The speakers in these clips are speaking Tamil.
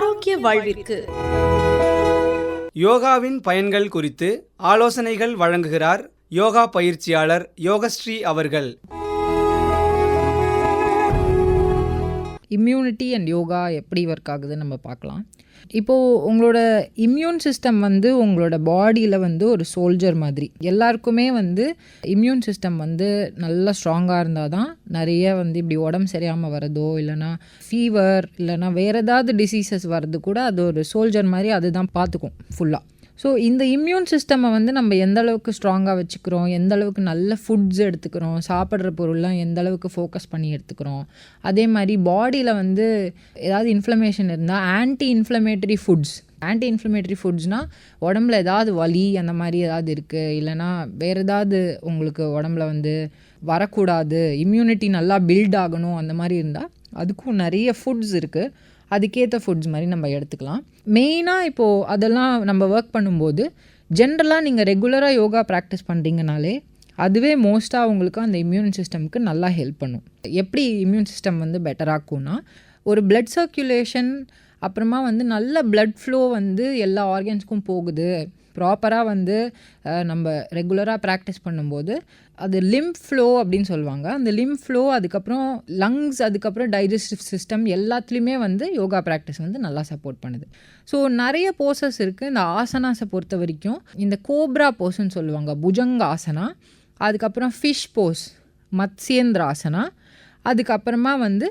ஆரோக்கிய வாழ்விற்கு. யோகாவின் பயன்கள் குறித்து ஆலோசனைகள் வழங்குகிறார் யோகா பயிற்சியாளர் யோகஸ்ரீ அவர்கள். இம்யூனிட்டி அண்ட் யோகா எப்படி ஒர்க் ஆகுதுன்னு நம்ம பார்க்கலாம். இப்போது உங்களோட இம்யூன் சிஸ்டம் வந்து உங்களோட பாடியில் வந்து ஒரு சோல்ஜர் மாதிரி. எல்லாருக்குமே வந்து இம்யூன் சிஸ்டம் வந்து நல்லா ஸ்ட்ராங்காக இருந்தால் தான் நிறைய வந்து இப்படி உடம்பு சரியாமல் வரதோ இல்லைனா ஃபீவர் இல்லைனா வேறு ஏதாவது டிசீசஸ் வர்றது கூட அது ஒரு சோல்ஜர் மாதிரி அதுதான் பார்த்துக்கும் ஃபுல்லாக ஸோ இந்த இம்யூன் சிஸ்டமை வந்து நம்ம எந்த அளவுக்கு ஸ்ட்ராங்காக வச்சுக்கிறோம் எந்த அளவுக்கு நல்ல ஃபுட்ஸ் எடுத்துக்கிறோம் சாப்பிட்ற பொருள்லாம் எந்த அளவுக்கு ஃபோக்கஸ் பண்ணி எடுத்துக்கிறோம் அதே மாதிரி பாடியில் வந்து ஏதாவது இன்ஃப்ளமேஷன் இருந்தால் anti inflammatory foods anti inflammatory ஃபுட்ஸ்னால் உடம்புல ஏதாவது வலி அந்த மாதிரி ஏதாவது இருக்குது இல்லைனா வேறு ஏதாவது உங்களுக்கு உடம்புல வந்து வரக்கூடாது இம்யூனிட்டி நல்லா பில்ட் ஆகணும் அந்த மாதிரி இருந்தால் அதுக்கும் நிறைய ஃபுட்ஸ் இருக்குது அதுக்கேற்ற ஃபுட்ஸ் மாதிரி நம்ம எடுத்துக்கலாம். மெயினாக இப்போது அதெல்லாம் நம்ம ஒர்க் பண்ணும்போது ஜென்ரலாக நீங்கள் ரெகுலராக யோகா ப்ராக்டிஸ் பண்ணுறீங்கனாலே அதுவே மோஸ்ட்டாக உங்களுக்கு அந்த இம்யூன் சிஸ்டம்க்கு நல்லா ஹெல்ப் பண்ணும். எப்படி இம்யூன் சிஸ்டம் வந்து பெட்டராக்கும்னா ஒரு பிளட் சர்க்குலேஷன் அப்புறமா வந்து நல்ல பிளட் ஃப்ளோ வந்து எல்லா ஆர்கன்ஸ்க்கும் போகுது. ப்ராப்பராக வந்து நம்ம ரெகுலராக ப்ராக்டிஸ் பண்ணும்போது அது லிம் ஃப்ளோ அப்படின்னு சொல்லுவாங்க. அந்த லிம் ஃப்ளோ அதுக்கப்புறம் லங்ஸ் அதுக்கப்புறம் டைஜஸ்டிவ் சிஸ்டம் எல்லாத்துலேயுமே வந்து யோகா ப்ராக்டிஸ் வந்து நல்லா சப்போர்ட் பண்ணுது. ஸோ நிறைய போசஸ் இருக்குது இந்த ஆசனாஸை பொறுத்த வரைக்கும் இந்த கோப்ரா போஸ்ன்னு சொல்லுவாங்க. புஜங்க ஆசனா அதுக்கப்புறம் ஃபிஷ் போஸ் மத்ஸ்யேந்திராசனா அதுக்கப்புறமா வந்து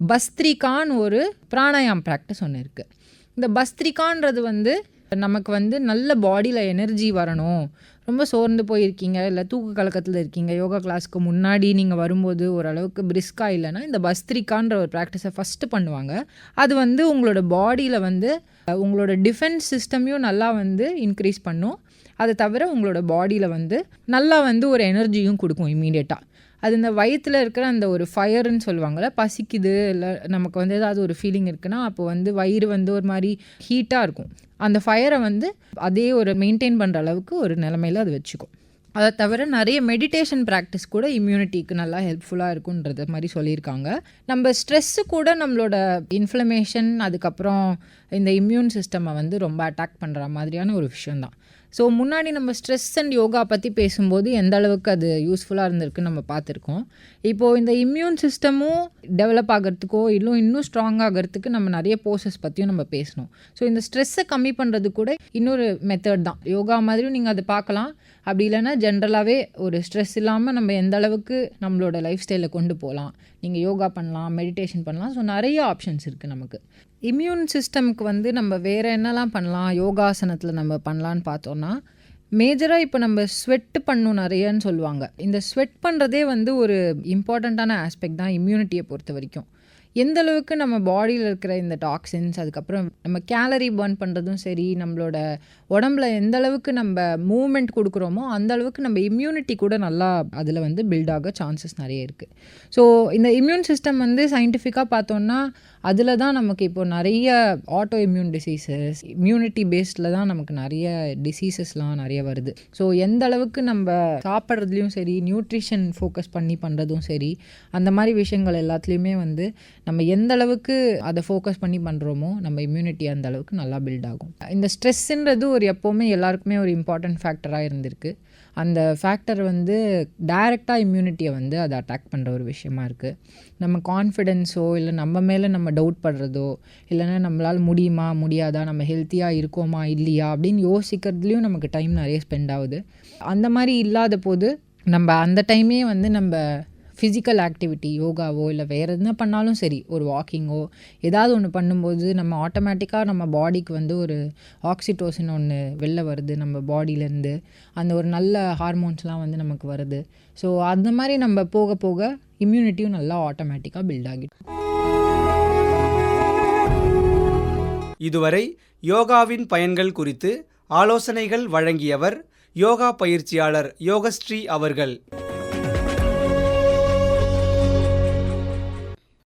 பஸ்திரிகான்னு ஒரு பிராணாயாம் ப்ராக்டிஸ் ஒன்று இருக்குது இந்த பஸ்திரிகான்றது வந்து நமக்கு வந்து நல்ல பாடியில் எனர்ஜி வரணும். ரொம்ப சோர்ந்து போயிருக்கீங்க இல்லை தூக்க கலக்கத்தில் இருக்கீங்க யோகா கிளாஸ்க்கு முன்னாடி நீங்கள் வரும்போது ஓரளவுக்கு பிரிஸ்காக இல்லைன்னா இந்த பஸ்திரிகான்ற ஒரு ப்ராக்டிஸை ஃபஸ்ட்டு பண்ணுவாங்க. அது வந்து உங்களோட பாடியில் வந்து உங்களோட டிஃபென்ஸ் சிஸ்டமையும் நல்லா வந்து இன்க்ரீஸ் பண்ணும். அதை தவிர உங்களோட பாடியில் வந்து நல்லா வந்து ஒரு எனர்ஜியும் கொடுக்கும் இம்மீடியட்டாக அது இந்த வயிற்றில் இருக்கிற அந்த ஒரு ஃபயர்னு சொல்லுவாங்கள்ல பசிக்குது இல்லை நமக்கு வந்து ஏதாவது ஒரு ஃபீலிங் இருக்குன்னா அப்போ வந்து வயிறு வந்து ஒரு மாதிரி ஹீட்டாக இருக்கும். அந்த ஃபயரை வந்து அதே ஒரு மெயின்டைன் பண்ணுற அளவுக்கு ஒரு நிலமையில் அது வச்சுக்கும். அதை தவிர நிறைய மெடிடேஷன் ப்ராக்டிஸ் கூட இம்யூனிட்டிக்கு நல்லா ஹெல்ப்ஃபுல்லாக இருக்குன்றது மாதிரி சொல்லியிருக்காங்க. நம்ம ஸ்ட்ரெஸ்ஸு கூட நம்மளோட இன்ஃப்ளமேஷன் அதுக்கப்புறம் இந்த இம்யூன் சிஸ்டமை வந்து ரொம்ப அட்டாக் பண்ணுற மாதிரியான ஒரு விஷயந்தான் ஸோ முன்னாடி நம்ம ஸ்ட்ரெஸ் அண்ட் யோகா பற்றி பேசும்போது எந்த அளவுக்கு அது யூஸ்ஃபுல்லாக இருந்திருக்குன்னு நம்ம பார்த்துருக்கோம். இப்போது இந்த இம்யூன் சிஸ்டமும் டெவலப் ஆகிறதுக்கோ இல்லை இன்னும் ஸ்ட்ராங் ஆகிறதுக்கு நம்ம நிறைய போர்சஸ் பற்றியும் நம்ம பேசணும். ஸோ இந்த ஸ்ட்ரெஸ்ஸை கம்மி பண்ணுறது கூட இன்னொரு மெத்தட் தான். யோகா மாதிரியும் நீங்கள் அதை பார்க்கலாம். அப்படி இல்லைன்னா ஜென்ரலாகவே ஒரு ஸ்ட்ரெஸ் இல்லாமல் நம்ம எந்த அளவுக்கு நம்மளோட லைஃப் ஸ்டைலில் கொண்டு போகலாம். நீங்கள் யோகா பண்ணலாம் மெடிடேஷன் பண்ணலாம். ஸோ நிறைய ஆப்ஷன்ஸ் இருக்குது நமக்கு. இம்யூன் சிஸ்டம்க்கு வந்து நம்ம வேறு என்னெல்லாம் பண்ணலாம்? யோகாசனத்தில் நம்ம பண்ணலான்னு பார்த்தோன்னா மேஜராக இப்போ நம்ம ஸ்வெட் பண்ணும் நிறையன்னு சொல்லுவாங்க. இந்த ஸ்வெட் பண்ணுறதே வந்து ஒரு இம்பார்ட்டண்ட்டான ஆஸ்பெக்ட் தான் இம்யூனிட்டியை பொறுத்த வரைக்கும். எந்த அளவுக்கு நம்ம பாடியில் இருக்கிற இந்த டாக்ஸின்ஸ் அதுக்கப்புறம் நம்ம கேலரி பர்ன் பண்ணுறதும் சரி நம்மளோட உடம்புல எந்த அளவுக்கு நம்ம மூமெண்ட் கொடுக்குறோமோ அந்த அளவுக்கு நம்ம இம்யூனிட்டி கூட நல்லா அதில் வந்து பில்ட் ஆக சான்சஸ் நிறைய இருக்குது ஸோ இந்த இம்யூன் சிஸ்டம் வந்து சயின்டிஃபிக்காக பார்த்தோன்னா அதில் தான் நமக்கு இப்போ நிறைய ஆட்டோ இம்யூன் டிசீசஸ் இம்யூனிட்டி பேஸ்டில் தான் நமக்கு நிறைய டிசீசஸ்லாம் நிறைய வருது. ஸோ எந்த அளவுக்கு நம்ம சாப்பிட்றதுலையும் சரி நியூட்ரிஷன் ஃபோக்கஸ் பண்ணி பண்ணுறதும் சரி அந்த மாதிரி விஷயங்கள் எல்லாத்துலேயுமே வந்து நம்ம எந்த அளவுக்கு அதை ஃபோக்கஸ் பண்ணி பண்ணுறோமோ நம்ம இம்யூனிட்டி அந்த அளவுக்கு நல்லா பில்ட் ஆகும். இந்த ஸ்ட்ரெஸ்ஸுன்றது ஒரு எப்போவுமே எல்லாருக்குமே ஒரு இம்பார்ட்டன்ட் ஃபேக்டராக இருந்திருக்கு. அந்த ஃபேக்டர் வந்து டைரெக்டாக இம்யூனிட்டியை வந்து அதை அட்டாக் பண்ணுற ஒரு விஷயமா இருக்குது நம்ம கான்ஃபிடென்ஸோ இல்லை நம்ம மேலே நம்ம டவுட் படுறதோ இல்லைன்னா நம்மளால் முடியுமா முடியாதா நம்ம ஹெல்த்தியாக இருக்கோமா இல்லையா அப்படின்னு யோசிக்கிறதுலையும் நமக்கு டைம் நிறைய ஸ்பெண்ட் ஆகுது. அந்த மாதிரி இல்லாத போது நம்ம அந்த டைமே வந்து நம்ம ஃபிசிக்கல் ஆக்டிவிட்டி யோகாவோ இல்லை வேறு என்ன பண்ணாலும் சரி ஒரு வாக்கிங்கோ ஏதாவது ஒன்று பண்ணும்போது நம்ம ஆட்டோமேட்டிக்காக நம்ம பாடிக்கு வந்து ஒரு ஆக்சிடோசின் ஒன்று வெளில வருது நம்ம பாடியிலேருந்து அந்த ஒரு நல்ல ஹார்மோன்ஸ்லாம் வந்து நமக்கு வருது. ஸோ அந்த மாதிரி நம்ம போக போக இம்யூனிட்டியும் நல்லா ஆட்டோமேட்டிக்காக பில்ட் ஆகிடும். இதுவரை யோகாவின் பயன்கள் குறித்து ஆலோசனைகள் வழங்கியவர் யோகா பயிற்சியாளர் யோகஸ்ரீ அவர்கள்.